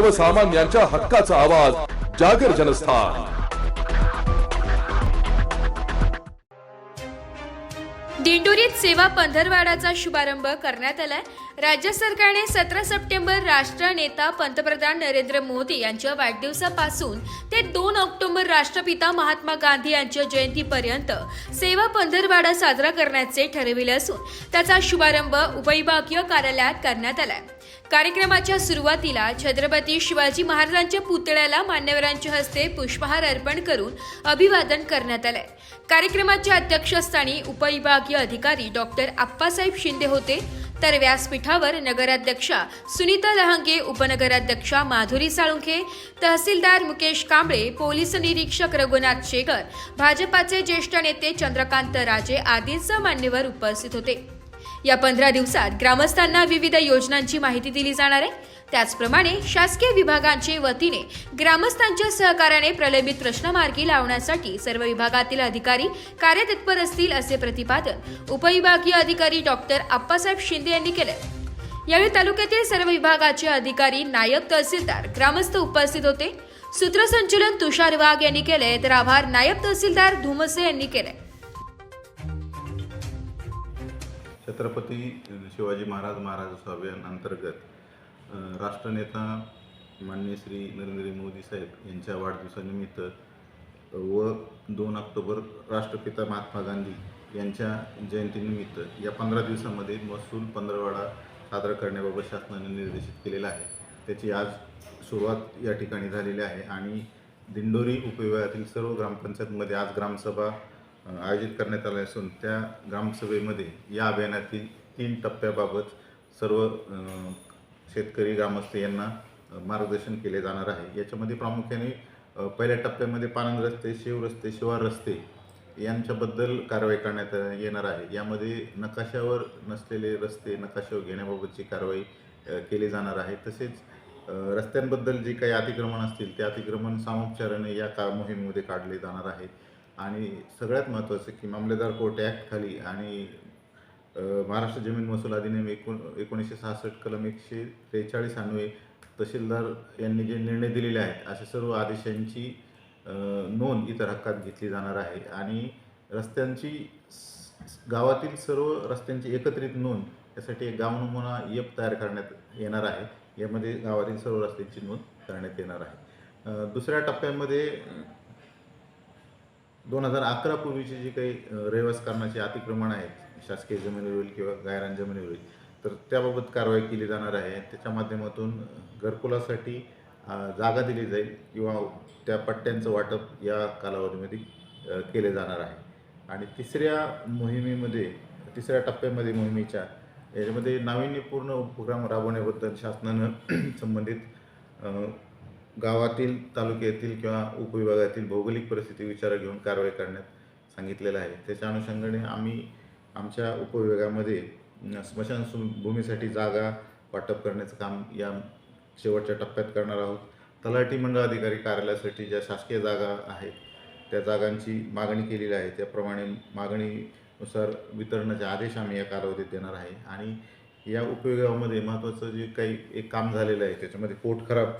सर्वसामान्यांच्या हक्काचा आवाज जागर जनस्थान. दिंडोरीत सेवा पंधरवाडाचा शुभारंभ करण्यात आलाय. राज्य सरकारने सतरा सप्टेंबर राष्ट्र नेता पंतप्रधान नरेंद्र मोदी यांच्या वाढदिवसापासून ते दोन ऑक्टोबर राष्ट्रपिता महात्मा गांधी यांच्या जयंतीपर्यंत सेवा पंधरवाडा साजरा करण्याचे ठरविले असून त्याचा शुभारंभ उपविभागीय कार्यालयात करण्यात आलाय. कार्यक्रमाच्या सुरुवातीला छत्रपती शिवाजी महाराजांच्या पुतळ्याला मान्यवरांच्या हस्ते पुष्पहार अर्पण करून अभिवादन करण्यात आलंय. कार्यक्रमाच्या अध्यक्षस्थानी उपविभागीय अधिकारी डॉक्टर आप्पासाहेब शिंदे होते. तर व्यासपीठावर नगराध्यक्षा सुनीता लहांगे उपनगराध्यक्षा माधुरी साळुंखे तहसीलदार मुकेश कांबळे पोलीस निरीक्षक रघुनाथ शेगर भाजपाचे ज्येष्ठ नेते चंद्रकांत राजे आदींसह मान्यवर उपस्थित होते. या पंधरा दिवसात ग्रामस्थांना विविध योजनांची माहिती दिली जाणार आहे. त्याचप्रमाणे शासकीय विभागांचे वतीने ग्रामस्थांच्या सहकार्याने प्रलंबित प्रश्न मार्गी लावण्यासाठी सर्व विभागातील अधिकारी कार्यतत्पर असतील असे प्रतिपादन उपविभागीय अधिकारी डॉक्टर आप्पासाहेब शिंदे यांनी केले यावेळी तालुक्यातील सर्व विभागाचे अधिकारी नायब तहसीलदार ग्रामस्थ उपस्थित होते. सूत्रसंचलन तुषार वाघ यांनी केले तर आभार नायब तहसीलदार धुमसे यांनी केले छत्रपती शिवाजी महाराज महाराज अभियानांतर्गत राष्ट्रनेता माननीय श्री नरेंद्र मोदी साहेब यांच्या वाढदिवसानिमित्त व दोन ऑक्टोबर राष्ट्रपिता महात्मा गांधी यांच्या जयंतीनिमित्त या पंधरा दिवसामध्ये महसूल पंधरवाडा सादर करण्याबाबत शासनाने निर्देशित केलेला आहे. त्याची आज सुरुवात या ठिकाणी झालेली आहे आणि दिंडोरी उपविभागातील सर्व ग्रामपंचायतमध्ये आज ग्रामसभा आयोजित करण्यात आले असून त्या ग्रामसभेमध्ये या अभियानातील तीन टप्प्याबाबत सर्व शेतकरी ग्रामस्थ यांना मार्गदर्शन केले जाणार आहे. याच्यामध्ये प्रामुख्याने पहिल्या टप्प्यामध्ये पानंद रस्ते शिव रस्ते शिवार रस्ते यांच्याबद्दल कारवाई करण्यात येणार आहे. यामध्ये नकाशावर नसलेले रस्ते नकाशावर घेण्याबाबतची कारवाई केली जाणार आहे. तसेच रस्त्यांबद्दल जे काही अतिक्रमण असतील ते अतिक्रमण सामोपचाराने या का मोहिमेमध्ये काढले जाणार आहे. आणि सगळ्यात महत्त्वाचं की मामलेदार कोर्ट ॲक्ट खाली आणि महाराष्ट्र जमीन महसूल अधिनियम एकोण एकोणीसशे सहासष्ट कलम एकशे त्रेचाळीस अन्वये तहसीलदार यांनी जे निर्णय दिलेले आहेत अशा सर्व आदेशांची नोंद इतर हक्कात घेतली जाणार आहे. आणि रस्त्यांची गावातील सर्व रस्त्यांची एकत्रित नोंद यासाठी एक गाव नमुना एप तयार करण्यात येणार आहे. यामध्ये गावातील सर्व रस्त्यांची नोंद करण्यात येणार आहे. दुसऱ्या टप्प्यामध्ये दोन हजार अकरा पूर्वीचे जे काही रहिवास कारणाचे अतिक्रमण आहेत शासकीय जमिनीवरील किंवा गायरान जमिनीवरील तर त्याबाबत कारवाई केली जाणार आहे. त्याच्या माध्यमातून घरकुलासाठी जागा दिली जाईल किंवा त्या पट्ट्यांचं वाटप या कालावधीमध्ये केले जाणार आहे. आणि तिसऱ्या मोहिमेमध्ये तिसऱ्या टप्प्यामध्ये मोहिमेच्या याच्यामध्ये नाविन्यपूर्ण उपक्रम राबवण्याबद्दल शासनानं संबंधित गावातील तालुक्यातील किंवा उपविभागातील भौगोलिक परिस्थिती विचारात घेऊन कारवाई करण्यात सांगितलेलं आहे. त्याच्या अनुषंगाने आम्ही आमच्या उपविभागामध्ये स्मशान भूमीसाठी जागा वाटप करण्याचं काम या शेवटच्या टप्प्यात करणार आहोत. तलाठी मंडळ अधिकारी कार्यालयासाठी ज्या शासकीय जागा आहेत त्या जागांची मागणी केलेली आहे. त्याप्रमाणे मागणीनुसार वितरणाचे आदेश आम्ही या कालावधीत देणार आहे. आणि या उपयोगामध्ये महत्त्वाचं जे काही एक काम झालेलं आहे त्याच्यामध्ये पोट खराब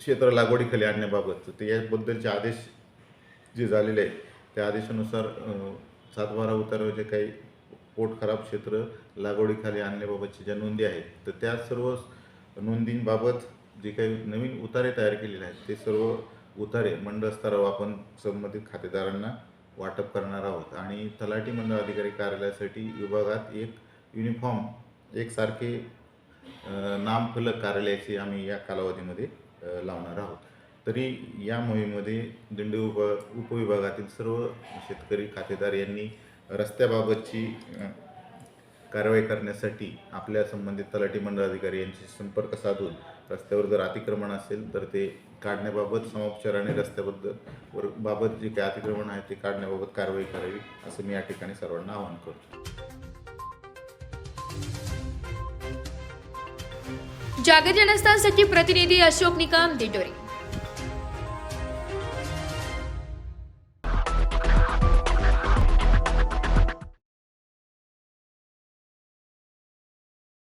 क्षेत्र लागवडीखाली आणण्याबाबत. ते याबद्दलचे आदेश जे झालेले आहेत त्या आदेशानुसार सातबारा उतारावर जे काही पोट खराब क्षेत्र लागवडीखाली आणण्याबाबतच्या ज्या नोंदी आहेत तर त्या सर्व नोंदींबाबत जे काही नवीन उतारे तयार केलेले आहेत ते सर्व उतारे मंडळ स्तरावर आपण संबंधित खातेदारांना वाटप करणार आहोत. आणि तलाठी मंडळ अधिकारी कार्यालयासाठी विभागात एक युनिफॉर्म एकसारखे नामफलक कार्यालयाची आम्ही या कालावधीमध्ये लावणार आहोत. तरी या मोहिमेमध्ये दिंडी उप उपविभागातील सर्व शेतकरी खातेदार यांनी रस्त्याबाबतची कारवाई करण्यासाठी आपल्या संबंधित तलाठी मंडळ अधिकारी यांशी संपर्क साधून रस्त्यावर जर अतिक्रमण असेल तर ते काढण्याबाबत समोपचाराने रस्त्याबद्दल वर बाबत जे काही अतिक्रमण आहे ते काढण्याबाबत कारवाई करावी असं मी या ठिकाणी सर्वांना आवाहन करतो. जागर जनस्थानसाठी प्रतिनिधी अशोक निकम दिंडोरी